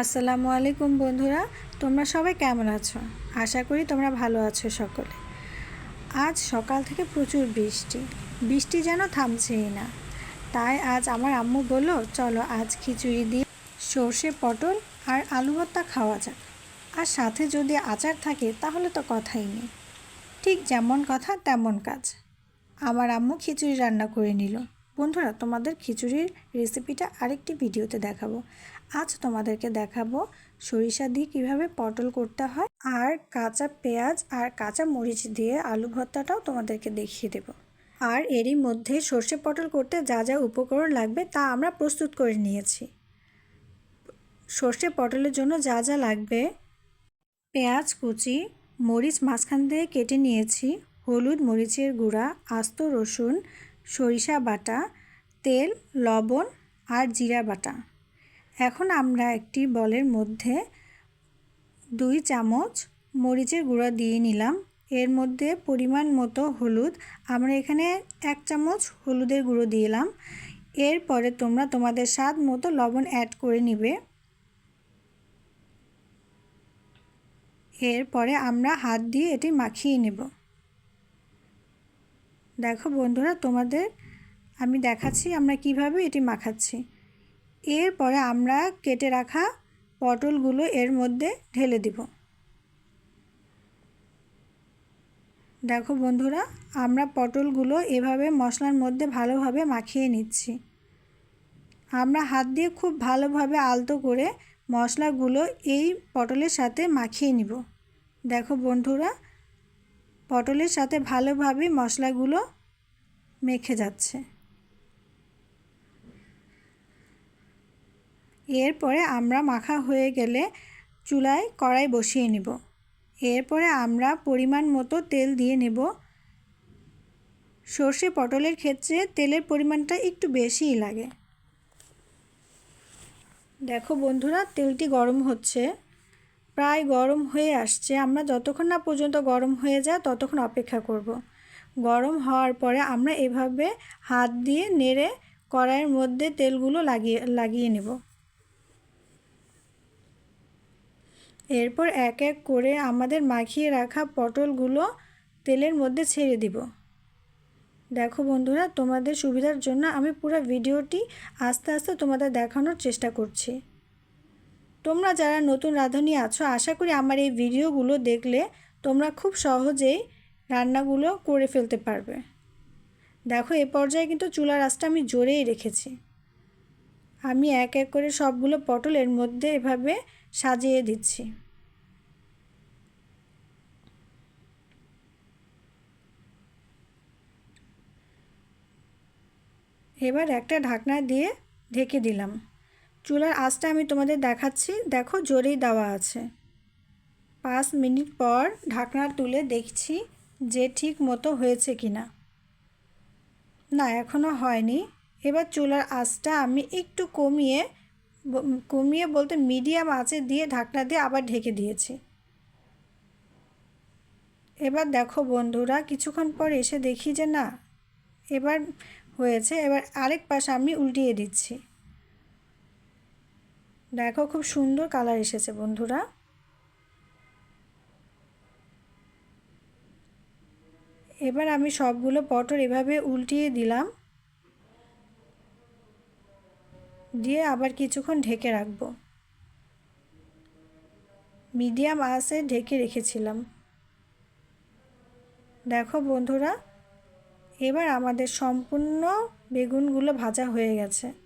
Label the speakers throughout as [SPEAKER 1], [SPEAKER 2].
[SPEAKER 1] আসসালামু আলাইকুম বন্ধুরা, তোমরা সবাই কেমন আছো? আশা করি তোমরা ভালো আছো সকলে। আজ সকাল থেকে প্রচুর বৃষ্টি। বৃষ্টি যেন থামছেই না। তাই আজ আমার আম্মু বলল, চলো আজ খিচুড়ি দিয়ে সর্ষে পটল আর আলু ভর্তা খাওয়া যাক। আর সাথে যদি আচার থাকে, তাহলে তো কথাই নেই। ঠিক যেমন কথা তেমন কাজ। আমার আম্মু খিচুড়ি রান্না করে নিল। বন্ধুরা, তোমাদের খিচুড়ির রেসিপিটা আরেকটি ভিডিওতে দেখাবো। আজ তোমাদেরকে দেখাবো সরিষা দিয়ে কীভাবে পটল করতে হয় আর কাঁচা পেঁয়াজ আর কাঁচা মরিচ দিয়ে আলু ভর্তাটাও তোমাদেরকে দেখিয়ে দেব। আর এরই মধ্যে সর্ষে পটল করতে যা যা উপকরণ লাগবে তা আমরা প্রস্তুত করে নিয়েছি। সর্ষে পটলের জন্য যা যা লাগবে, পেঁয়াজ, কুচি, মরিচ মাঝখান দিয়ে কেটে নিয়েছি, হলুদ মরিচের গুঁড়া, আস্ত রসুন সরিষা বাটা, তেল, লবণ আর জিরা বাটা। এখন আমরা একটি বলের মধ্যে দুই চামচ মরিচের গুঁড়া দিয়ে নিলাম। এর মধ্যে পরিমাণ মতো হলুদ। আমরা এখানে এক চামচ হলুদের গুঁড়ো দিলাম। এরপরে তোমরা তোমাদের স্বাদ মতো লবণ অ্যাড করে নিবে। এরপরে আমরা হাত দিয়ে এটি মাখিয়ে নেব। দেখো বন্ধুরা, তোমাদের আমি দেখাচ্ছি আমরা কীভাবে এটি মাখাচ্ছি। এরপরে আমরা কেটে রাখা পটলগুলো এর মধ্যে ঢেলে দিব। দেখো বন্ধুরা, আমরা পটলগুলো এভাবে মশলার মধ্যে ভালোভাবে মাখিয়ে নিচ্ছি। আমরা হাত দিয়ে খুব ভালোভাবে আলতো করে মশলাগুলো এই পটলের সাথে মাখিয়ে নিব। দেখো বন্ধুরা পটলের সাথে ভালোভাবে মশলাগুলো মেখে যাচ্ছে। এরপরে আমরা মাখা হয়ে গেলে চুলায় কড়াই বসিয়ে নেব। এরপরে আমরা পরিমাণ মতো তেল দিয়ে নেব। সর্ষে পটলের ক্ষেত্রে তেলের পরিমাণটা একটু বেশিই লাগে। দেখো বন্ধুরা, তেলটি গরম হচ্ছে। প্রায় গরম হয়ে আসছে। আমরা যতক্ষণ না পর্যন্ত গরম হয়ে যায়, ততক্ষণ অপেক্ষা করব। গরম হওয়ার পরে আমরা এভাবে হাত দিয়ে নেড়ে কড়াইয়ের মধ্যে তেলগুলো লাগিয়ে লাগিয়ে নেব। এরপর এক এক করে আমাদের মাখিয়ে রাখা পটলগুলো তেলের মধ্যে ছেড়ে দিব। দেখো বন্ধুরা, তোমাদের সুবিধার জন্য আমি পুরো ভিডিওটি আস্তে আস্তে তোমাদের দেখানোর চেষ্টা করছি। তোমরা যারা নতুন রাঁধুনি আছো, আশা করি আমার এই ভিডিওগুলো দেখলে তোমরা খুব সহজেই রান্নাগুলো করে ফেলতে পারবে। দেখো, এ পর্যায়ে কিন্তু চুলার আঁচটা আমি জোরেই রেখেছি। আমি এক এক করে সবগুলো পটল এর মধ্যে এভাবে সাজিয়ে দিচ্ছি। এবার একটা ঢাকনা দিয়ে ঢেকে দিলাম। চুলার আঁচটা আমি তোমাদের দেখাচ্ছি। দেখো জোরেই দেওয়া আছে। পাঁচ মিনিট পর ঢাকনা তুলে দেখছি যে ঠিক মতো হয়েছে কি না না এখনও হয়নি। এবার চুলার আঁচটা আমি একটু কমিয়ে কমিয়ে বলতে মিডিয়াম আঁচে দিয়ে ঢাকনা দিয়ে আবার ঢেকে দিয়েছি। এবার দেখো বন্ধুরা, কিছুক্ষণ পর এসে দেখি যে না, এবার হয়েছে। এবার আরেক পাশে আমি উল্টিয়ে দিচ্ছি। দেখো খুব সুন্দর কালার এসেছে বন্ধুরা। এবার আমি সবগুলো পটল এভাবে উল্টিয়ে দিলাম। দিয়ে আবার কিছুক্ষণ ঢেকে রাখব। মিডিয়াম আঁচে ঢেকে রেখেছিলাম। দেখো বন্ধুরা, এবার আমাদের সম্পূর্ণ বেগুনগুলো ভাজা হয়ে গেছে।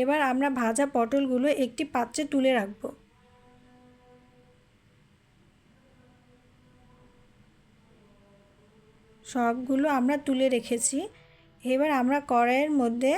[SPEAKER 1] এবার আমরা ভাজা পটলগুলো একটি পাত্রে তুলে রাখব। সবগুলো আমরা তুলে রেখেছি। এবার আমরা কড়াইয়ের মধ্যে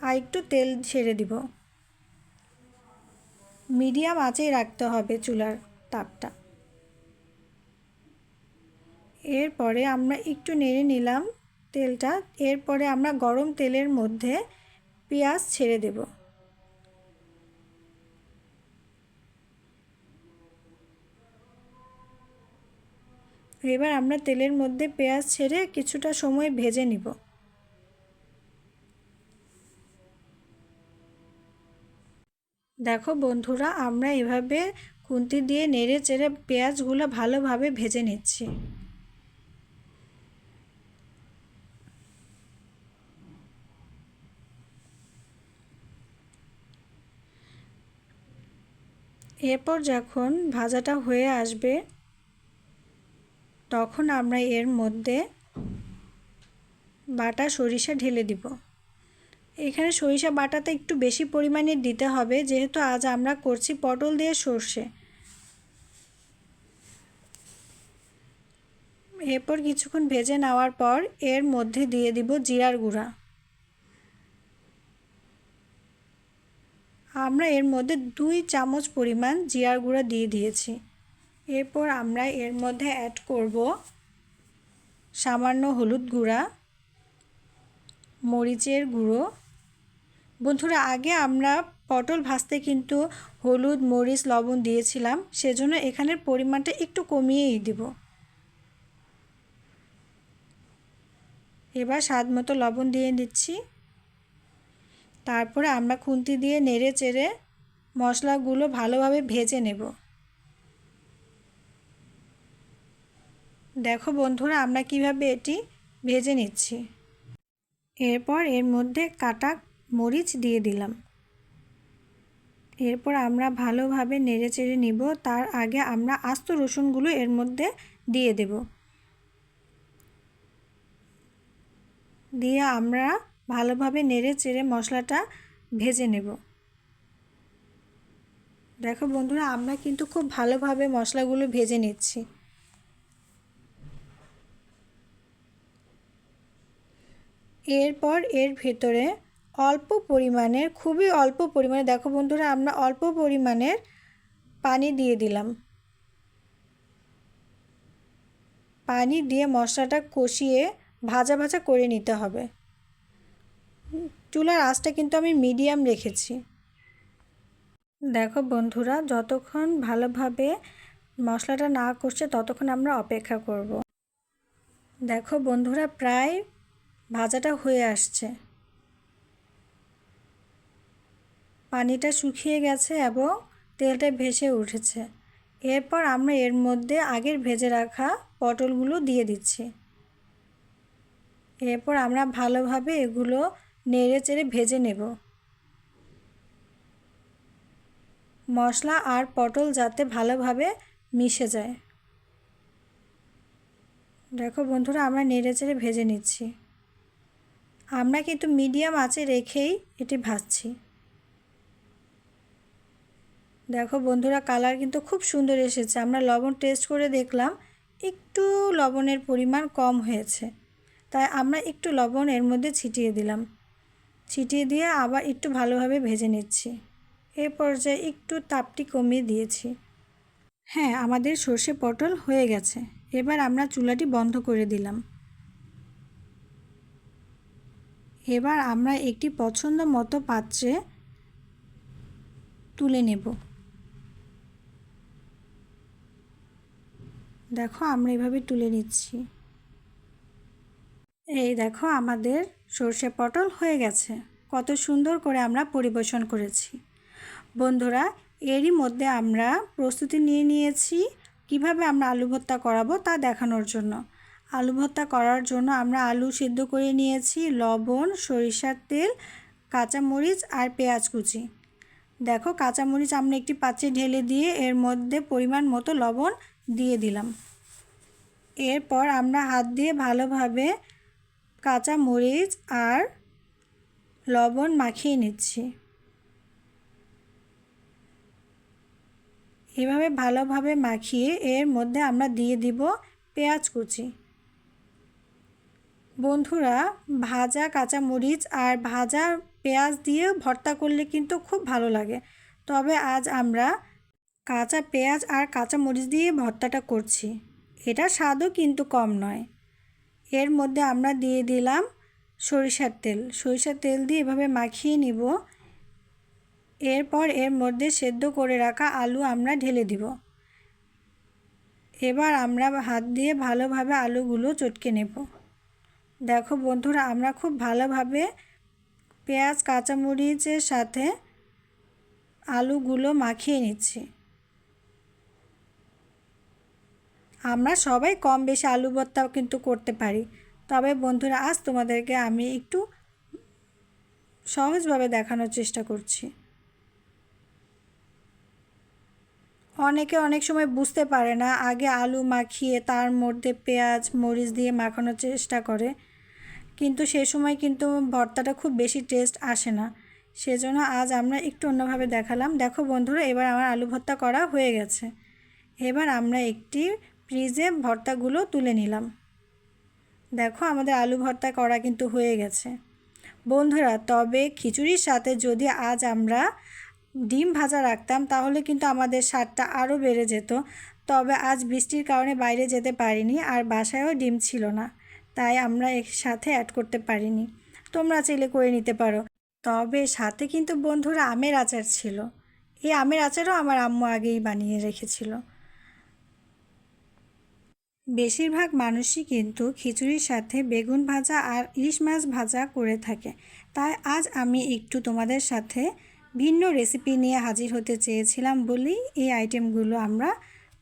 [SPEAKER 1] আর একটু তেল ছেড়ে দিব। মিডিয়াম আঁচেই রাখতে হবে চুলার তাপটা। এরপরে আমরা একটু নেড়ে নিলাম তেলটা। এরপরে আমরা গরম তেলের মধ্যে পেঁয়াজ ছেড়ে দেব। এবার আমরা তেলের মধ্যে পেঁয়াজ ছেড়ে কিছুটা সময় ভেজে নিব। দেখো বন্ধুরা, আমরা এভাবে খুন্তি দিয়ে নেড়ে চেড়ে পেঁয়াজগুলো ভালোভাবে ভেজে নিচ্ছি। এরপর যখন ভাজাটা হয়ে আসবে, তখন আমরা এর মধ্যে বাটা সরিষা ঢেলে দিব। এখানে সরিষা বাটাটা একটু বেশি পরিমাণে দিতে হবে, যেহেতু আজ আমরা করছি পটল দিয়ে সর্ষে। এরপর কিছুক্ষণ ভেজে নেওয়ার পর এর মধ্যে দিয়ে দিব জিরার গুঁড়া। আমরা এর মধ্যে দুই চামচ পরিমাণ জিরার গুঁড়া দিয়ে দিয়েছি। এরপর আমরা এর মধ্যে অ্যাড করব সামান্য হলুদ গুঁড়া, মরিচের গুঁড়ো। বন্ধুরা, আগে আমরা পটল ভাজতে কিন্তু হলুদ, মরিচ, লবণ দিয়েছিলাম, সেজন্য এখানের পরিমাণটা একটু কমিয়েই দিব। এবার স্বাদ মতো লবণ দিয়ে দিচ্ছি। তারপরে আমরা খুন্তি দিয়ে নেড়ে চেড়ে মশলাগুলো ভালোভাবে ভেজে নেব। দেখো বন্ধুরা, আমরা কীভাবে এটি ভেজে নিচ্ছি। এরপর এর মধ্যে কাটা মরিচ দিয়ে দিলাম। এরপর আমরা ভালোভাবে নেড়ে চেড়ে নিব। তার আগে আমরা আস্ত রসুনগুলো এর মধ্যে দিয়ে দেব। দিয়ে আমরা ভালোভাবে নেড়ে চেড়ে মশলাটা ভেজে নেব। দেখো বন্ধুরা, আমরা কিন্তু খুব ভালোভাবে মশলাগুলো ভেজে নিচ্ছি। এরপর এর ভেতরে অল্প পরিমাণের খুবই অল্প পরিমাণে, দেখো বন্ধুরা, আমরা অল্প পরিমাণের পানি দিয়ে দিলাম। পানি দিয়ে মশলাটা কষিয়ে ভাজা ভাজা করে নিতে হবে। চুলার আঁচটা কিন্তু আমি মিডিয়াম রেখেছি। দেখো বন্ধুরা, যতক্ষণ ভালোভাবে মশলাটা না করছে ততক্ষণ আমরা অপেক্ষা করব। দেখো বন্ধুরা, প্রায় ভাজাটা হয়ে আসছে। পানিটা শুকিয়ে গেছে এবং তেলটা ভেসে উঠেছে। এরপর আমরা এর মধ্যে আগের ভেজে রাখা পটলগুলো দিয়ে দিচ্ছি। এরপর আমরা ভালোভাবে এগুলো নেড়ে চেড়ে ভেজে নেব। মশলা আর পটল যাতে ভালোভাবে মিশে যায়। দেখো বন্ধুরা, আমরা নেড়ে চেড়ে ভেজে নিচ্ছি। আমরা কিন্তু মিডিয়াম আঁচে রেখেই এটি ভাজছি। দেখো বন্ধুরা, কালার কিন্তু খুব সুন্দর এসেছে। আমরা লবণ টেস্ট করে দেখলাম, একটু লবণের পরিমাণ কম হয়েছে। তাই আমরা একটু লবণ এর মধ্যে ছিটিয়ে দিলাম। ছিটিয়ে দিয়ে আবার একটু ভালোভাবে ভেজে নিচ্ছি। এই পর্যায়ে একটু তাপটি কমিয়ে দিয়েছি। হ্যাঁ আমাদের সর্ষে পটল হয়ে গেছে। এবার আমরা চুলাটি বন্ধ করে দিলাম। এবার আমরা একটি পছন্দ মতো পাত্রে তুলে নেব। দেখো, আমরা এভাবে তুলে নিচ্ছি। এই দেখো আমাদের সর্ষে পটল হয়ে গেছে। কত সুন্দর করে আমরা পরিবেশন করেছি। বন্ধুরা, এরই মধ্যে আমরা প্রস্তুতি নিয়ে নিয়েছি কীভাবে আমরা আলু ভর্তা করাবো তা দেখানোর জন্য। আলু ভর্তা করার জন্য আমরা আলু সিদ্ধ করে নিয়েছি লবণ, সরিষার তেল, কাঁচামরিচ আর পেঁয়াজ কুচি। দেখো, কাঁচামরিচ আমরা একটি পাত্রে ঢেলে দিয়ে এর মধ্যে পরিমাণ মতো লবণ দিয়ে দিলাম। এরপর আমরা হাত দিয়ে ভালোভাবে কাঁচা মরিচ আর লবণ মাখিয়ে নিচ্ছি। এভাবে ভালোভাবে মাখিয়ে এর মধ্যে আমরা দিয়ে দিব পেঁয়াজ কুচি। বন্ধুরা, ভাজা কাঁচা মরিচ আর ভাজা পেঁয়াজ দিয়ে ভর্তা করলে কিন্তু খুব ভালো লাগে। তবে আজ আমরা কাঁচা পেঁয়াজ আর কাঁচা মরিচ দিয়ে ভর্তাটা করছি। এটা স্বাদও কিন্তু কম নয়। এর মধ্যে আমরা দিয়ে দিলাম সরিষার তেল। সরিষার তেল দিয়ে এভাবে মাখিয়ে নিব। এরপর এর মধ্যে সেদ্ধ করে রাখা আলু আমরা ঢেলে দিব। এবার আমরা হাত দিয়ে ভালোভাবে আলুগুলো চটকে নেব। দেখো বন্ধুরা, আমরা খুব ভালোভাবে পেঁয়াজ, কাঁচামরিচের সাথে আলুগুলো মাখিয়ে নিচ্ছি। আমরা সবাই কম বেশি আলু ভর্তাও কিন্তু করতে পারি। তবে বন্ধুরা, আজ তোমাদেরকে আমি একটু সহজভাবে দেখানোর চেষ্টা করছি। অনেকে অনেক সময় বুঝতে পারে না, আগে আলু মাখিয়ে তার মধ্যে পেঁয়াজ, মরিচ দিয়ে মাখানোর চেষ্টা করে। কিন্তু সে সময় কিন্তু ভর্তাটা খুব বেশি টেস্ট আসে না। সেজন্য আজ আমরা একটু অন্যভাবে দেখালাম। দেখো বন্ধুরা, এবার আমার আলু ভর্তা করা হয়ে গেছে। এবার আমরা একটি ফ্রিজে ভর্তাগুলো তুলে নিলাম। দেখো আমাদের আলু ভর্তা করা কিন্তু হয়ে গেছে। বন্ধুরা, তবে খিচুড়ির সাথে যদি আজ আমরা ডিম ভাজা রাখতাম, তাহলে কিন্তু আমাদের স্বাদটা আরও বেড়ে যেত। তবে আজ বৃষ্টির কারণে বাইরে যেতে পারিনি আর বাসায়ও ডিম ছিল না, তাই আমরা এর সাথে অ্যাড করতে পারিনি। তোমরা চাইলে করে নিতে পারো। তবে সাথে কিন্তু বন্ধুরা আমের আচার ছিল। এই আমের আচারও আমার আম্মু আগেই বানিয়ে রেখেছিল। বেশিরভাগ মানুষই কিন্তু খিচুড়ির সাথে বেগুন ভাজা আর ইলিশ মাছ ভাজা করে থাকে। তাই আজ আমি একটু তোমাদের সাথে ভিন্ন রেসিপি নিয়ে হাজির হতে চেয়েছিলাম বলেই এই আইটেমগুলো আমরা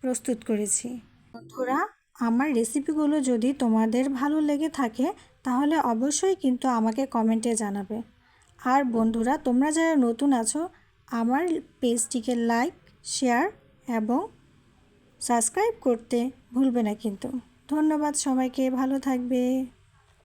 [SPEAKER 1] প্রস্তুত করেছি। বন্ধুরা, আমার রেসিপিগুলো যদি তোমাদের ভালো লেগে থাকে, তাহলে অবশ্যই কিন্তু আমাকে কমেন্টে জানাবে। আর বন্ধুরা, তোমরা যারা নতুন আছো, আমার পেজটিকে লাইক শেয়ার এবং সাবস্ক্রাইব করতে ভুলবে না কিন্তু। ধন্যবাদ সবাইকে ভালো থাকবে।